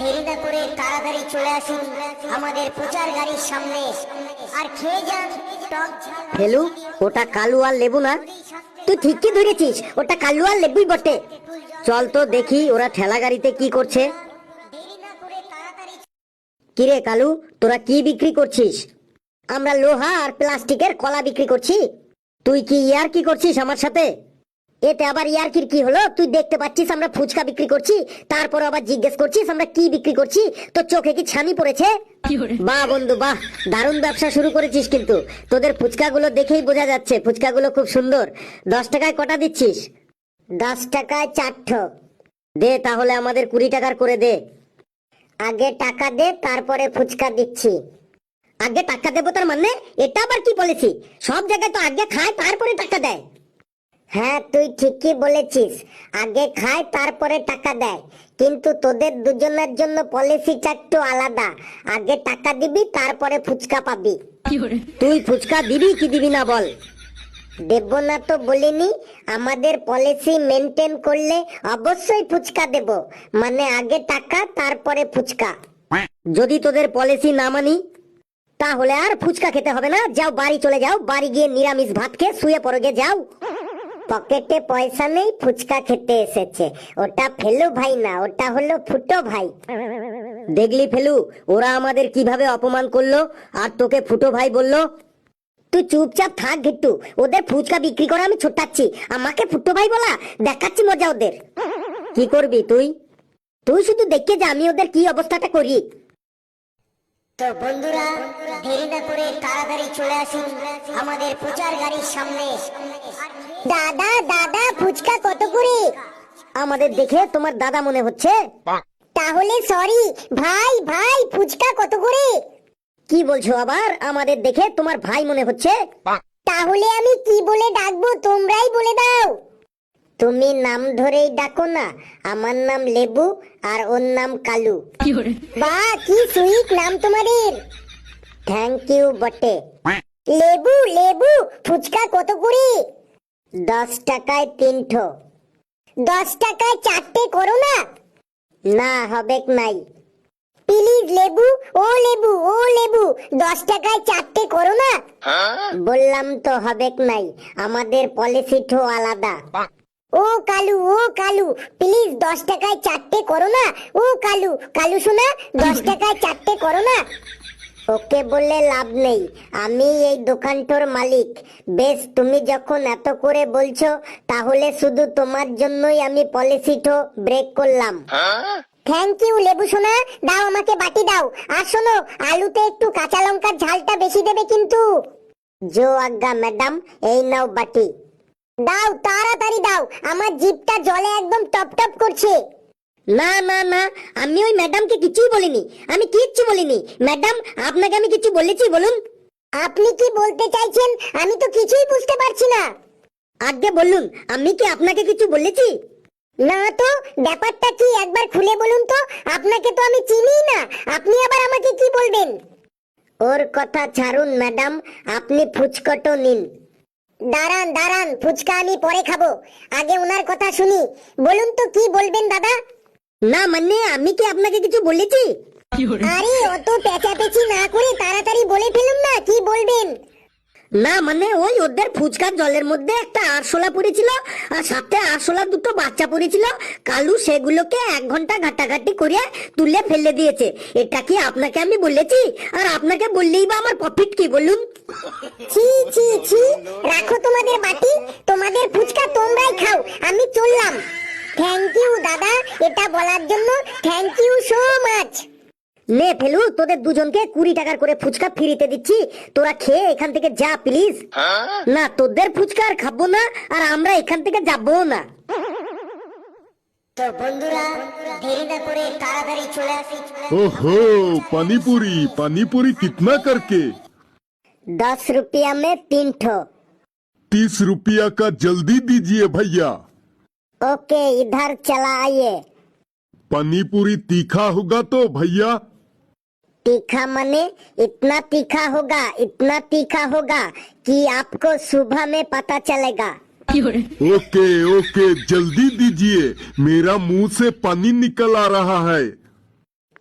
না করে তাড়াতাড়ি চলে আসুন। আমাদের প্রচার গাড়ির সামনে আর খেয়ে যান টক ফেলু ওটা কালু আর লেবু না? তুই ঠিকই ধরেছিস ওটা কালু আর লেবুই বটে। চল তো দেখি ওরা ঠেলা গাড়িতে কি করছে। কিরে কালু তোরা কি বিক্রি করছিস? আমরা লোহা আর প্লাস্টিকের কলা বিক্রি করছি। তুই কি ইয়ার কি করছিস আমার সাথে? এতে আবার ইয়ারকির কি হলো? তুই দেখতে পাচ্ছিস আমরা ফুচকা বিক্রি করছি তারপর আবার জিজ্ঞেস করছিস আমরা কি বিক্রি করছি? তোর চোখে কি ছানি পড়েছে? বাহ বন্ধু বাহ। দারুণ ব্যবসা শুরু করেছিস কিন্তু। তোদের ফুচকাগুলো দেখেই বোঝা যাচ্ছে ফুচকাগুলো খুব সুন্দর। দশ টাকায় কটা দিচ্ছিস? দশ টাকায় চারঠো দে তাহলে আমাদের কুড়ি টাকার করে দে। আগে টাকা দে তারপরে ফুচকা দিচ্ছি। আগে টাকা দেবো তার মানে? এটা আবার কি বলেছি সব জায়গায় তো আগে খায় তারপরে টাকা দেয়। হ্যাঁ তুই ঠিকই বলেছিস। আগে খায় তারপরে টাকা দেয়। কিন্তু তোদের দুজনের জন্য পলিসিটা একটু আলাদা। আগে টাকা দিবি তারপরে ফুচকা পাবি। তুই ফুচকা দিবি কি দিবি না বল। দেব না তো বলিনি আমাদের পলিসি মেনটেন করলে অবশ্যই ফুচকা দেব। মানে আগে টাকা তারপরে ফুচকা। যদি তোদের পলিসি না মানি তাহলে আর ফুচকা খেতে হবে না। যাও বাড়ি চলে যাও। বাড়ি গিয়ে নিরামিষ ভাত খেয়ে শুয়ে পড়ো গে যাও। পকেটে পয়সা নেই ফুচকা খেতে এসেছে। ওটা ফেলু ভাই না ওটা হলো ফুটো ভাই। দেখলি ফেলু ওরা আমাদের কীভাবে অপমান করল? আর তোকে ফুটো ভাই বলল তুই চুপচাপ থাক ঘিট্টু ওদের ফুচকা বিক্রি করে আমি ছোটাচ্ছি। আমাকে ফুটো ভাই বলা দেখাচ্ছি মজা ওদের। কি করবি তুই? তুই শুধু দেখে যে আমি ওদের কি অবস্থাটা করি? তো বন্ধুরা দেরি না করে তাড়াতাড়ি চলে আসুন আমাদের প্রচার গাড়ির সামনে। দাদা দাদা ফুচকা কত করে? আমাদের দেখে তোমার দাদা মনে হচ্ছে। তাহলে সরি ভাই ভাই ফুচকা কত করে? কি বলছো আবার? আমাদের দেখে তোমার ভাই মনে হচ্ছে। তাহলে আমি কি বলে ডাকবো? তোমরাই বলে দাও। তুমি নাম ধরেই ডাকো না আমার নাম লেবু আর ওর নাম কালু। বা কি সুইট নাম তোমাদের? থ্যাংক ইউ বটে। লেবু লেবু ফুচকা কত করে? দশ টাকায় তিনঠো দশ টাকায় চারটে করো না। না হবে নাই। প্লিজ লেবু ও লেবু ও লেবু দশ টাকায় চারটে করো না। বললাম তো হবে নাই আমাদের পলিসিঠো আলাদা। ও কালু ও কালু প্লিজ দশ টাকায় চারটে করো না। ও কালু কালু শোনা, দশ টাকায় চারটে করো না। ওকে বললে লাভ নেই। আমি এই দোকানটোর মালিক। বেশ, তুমি যখন এত করে বলছো, তাহলে শুধু তোমার জন্যই আমি পলিসিটো ব্রেক করলাম। থ্যাংক ইউ লেবু সোনা দাও আমাকে বাটি দাও। আর শোনো, আলুতে একটু কাঁচা লঙ্কার ঝালটা বেশি দেবে কিন্তু। জো আজ্ঞা, ম্যাডাম, এই নাও বাটি। দাও তাড়াতাড়ি দাও। আমার জিভটা জলে একদম টপ টপ করছে। না না না আমি ওই ম্যাডামকে কিছুই বলিনি। আমি কিচ্ছু বলিনি। ম্যাডাম আপনাকে আমি কিছু বলেছি বলুন। আপনি কি বলতে চাইছেন? আমি তো কিছুই বুঝতে পারছি না। আগে বলুন আমি কি আপনাকে কিছু বলেছি? না তো ব্যাপারটা কি একবার খুলে বলুন তো। আপনাকে তো আমি চিনি না। আপনি আবার আমাকে কি বলবেন? ওর কথা ছাড়ুন ম্যাডাম। আপনি ফুচকটো নিন। দাঁড়ান দাঁড়ান ফুচকা আমি পরে খাব। আগে ওনার কথা শুনি। বলুন তো কি বলবেন দাদা? না মানে আমি কি আপনাকে কিছু বলেছি? আরে অত পেঁচাপেচি না করে তাড়াতাড়ি বলে ফেলুন না কি বলবেন? না মানে ওই ওদের ফুচকার জলের মধ্যে একটা আরশোলা পড়েছিল আর সাথে আরশোলা দুটো বাচ্চা পড়েছিল। কালু সেগুলোকে এক ঘণ্টা ঘাটাঘাটি করে তুলে ফেলে দিয়েছে। এটা কি আপনাকে আমি বলেছি? আর আপনাকে বললেই বা আমার প্রফিট কি বলুন? তোমাদের বাটি তোমাদের ফুচকা তোমরাই খাও আমি চললাম। থ্যাংক ইউ দাদা এটা বলার জন্য থ্যাংক ইউ সো মাচ লে ফেলু তোদের দুজনকে কুড়ি টাকার করে ফুচকা ফিরিতে দিচ্ছি। তোরা খেয়ে এখান থেকে যা প্লিজ হ্যাঁ? না তোদের ফুচকা আর খাব না আর আমরা এখান থেকে যাব না। পানিপুরি পানিপুরি কিতনা করকে। দশ রুপিয়া মে তিন ঠো तीस रुपया का जल्दी दीजिए भैया। ओके इधर चला आइए। पनी पूरी तीखा होगा तो भैया। तीखा मने इतना तीखा होगा इतना तीखा होगा कि आपको सुबह में पता चलेगा। ओके ओके जल्दी दीजिए। मेरा मुँह से पानी निकल आ रहा है।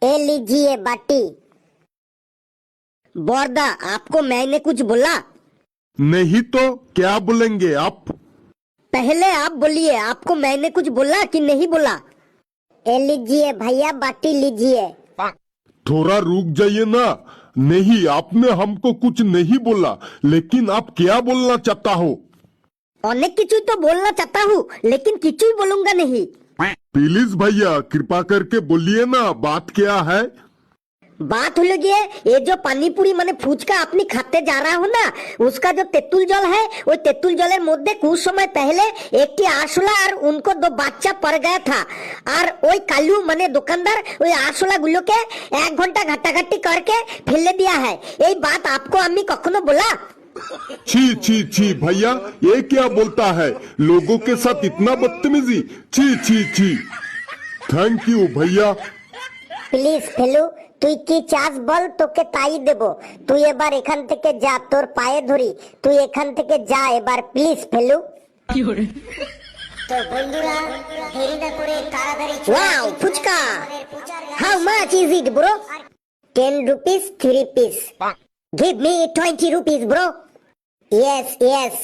ए लीजिए बाटी। बॉर्दा आपको मैंने कुछ बोला? नहीं तो क्या बोलेंगे आप? पहले आप बोलिए आपको मैंने कुछ बोला कि नहीं बोला? ए लीजिए भैया बाटी लीजिए। थोड़ा रुक जाइए ना। नहीं आपने हमको कुछ नहीं बोला लेकिन आप क्या बोलना चाहता हो? अनेक किचु तो बोलना चाहता हूँ लेकिन किचु बोलूँगा नहीं। प्लीज़ भैया कृपा करके बोलिए ना बात क्या है? बात हो गई है ये जो पानी पूरी माने फुचका अपनी खाते जा रहा हो ना उसका जो तेतुल जल है वो तेतुल जल के मध्य कुछ समय पहले एक टी आसला और उनको दो बच्चा पड़ गया था। और ओई कालू माने दुकानदार ओई आसला गुलो के एक घंटा घटाघटी करके फेले दिया है। ये बात आपको अम्मी कखनो बोला? छी छी छी भैया ये क्या बोलता है? लोगों के साथ इतना बदतमीजी। छी छी छी। थैंक यू भैया। प्लीज़ हेलो তুই কি চাস বল? তোকে তাই দেব। তুই এবার এখান থেকে যা তোর পায়ে ধরি। তুই এখান থেকে যা এবার প্লিজ ফেলু। তো বন্ধুরা দেরি না করে তাড়াতাড়ি wow fuchka. How much is it bro ten rupees three piece give me twenty rupees bro yes yes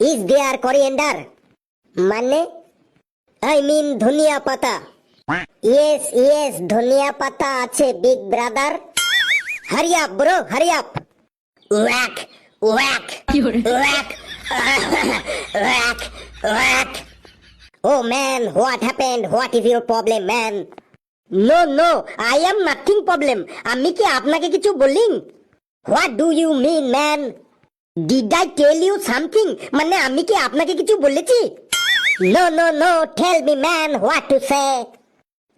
is there coriander মানে? I mean dhania pata. Yes yes ধনিয়া পাতা আছে big brother hurry up bro hurry up walk walk walk walk walk Oh man, what happened? What is your problem, man? No, no, I am nothing problem. আমি কি আপনাকে কিছু বলি? What do you mean man did I tell you something মানে আমি কি আপনাকে কিছু বলেছি? No no no tell me man what to say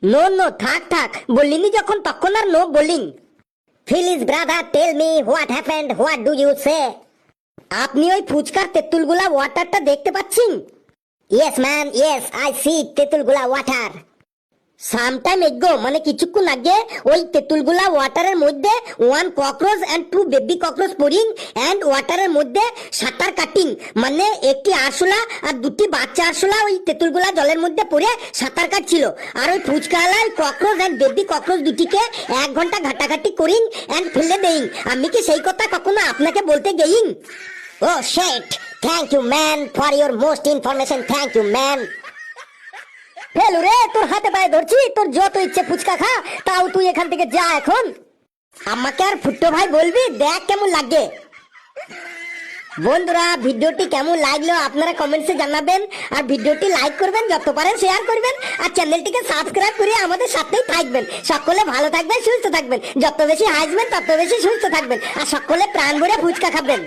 no no, থাক থাক। বলিনি যখন, তখন আর নো বলিং fleece brother tell me what happened what do you say আপনি ওই ফুচকার তেঁতুলগুলা ওয়াটারটা দেখতে পাচ্ছেন? Yes man yes I see তেঁতুলগুলা water sometime ago মানে কিছুক্ষণ আগে, ওই তেঁতুলগুলা ওয়াটারের মধ্যে one cockroach and two baby cockroach pouring and ওয়াটারের মধ্যে সাঁতার কাটিং। মানে একটি আরশোলা আর দুটি বাচ্চা আরশোলা ওই তেঁতুলগুলা জলের মধ্যে পড়ে সাঁতার কাটছিল। আর ওই ফুচকাওয়ালা ককরোচ এন্ড বেবি ককরোচ দুটিকে এক ঘণ্টা ঘাটাঘাটি করিং এন্ড ফেলে দেইং। আমি কি সেই কথা কখনো আপনাকে বলতে গেইং? ও shit thank you man for your most information thank you man Felu রে, তোর হাতে পায়ে ধরছি, তোর যত ইচ্ছে ফুচকা খা, তাও তুই এখান থেকে যা এখন। আমাকে আর ফুট্টো ভাই বলবি, দেখ কেমন লাগে। বন্ধুরা, ভিডিওটি কেমন লাগল আপনারা কমেন্টসে জানাবেন, আর ভিডিওটি লাইক করবেন, যত পারেন শেয়ার করবেন, আর চ্যানেলটিকে সাবস্ক্রাইব করে আমাদের সাথেই থাকবেন। সকলে ভালো থাকবেন, সুস্থ থাকবেন। যত বেশি হাসবেন, তত বেশি সুস্থ থাকবেন, আর সকলে প্রাণ ভরে ফুচকা খাবেন।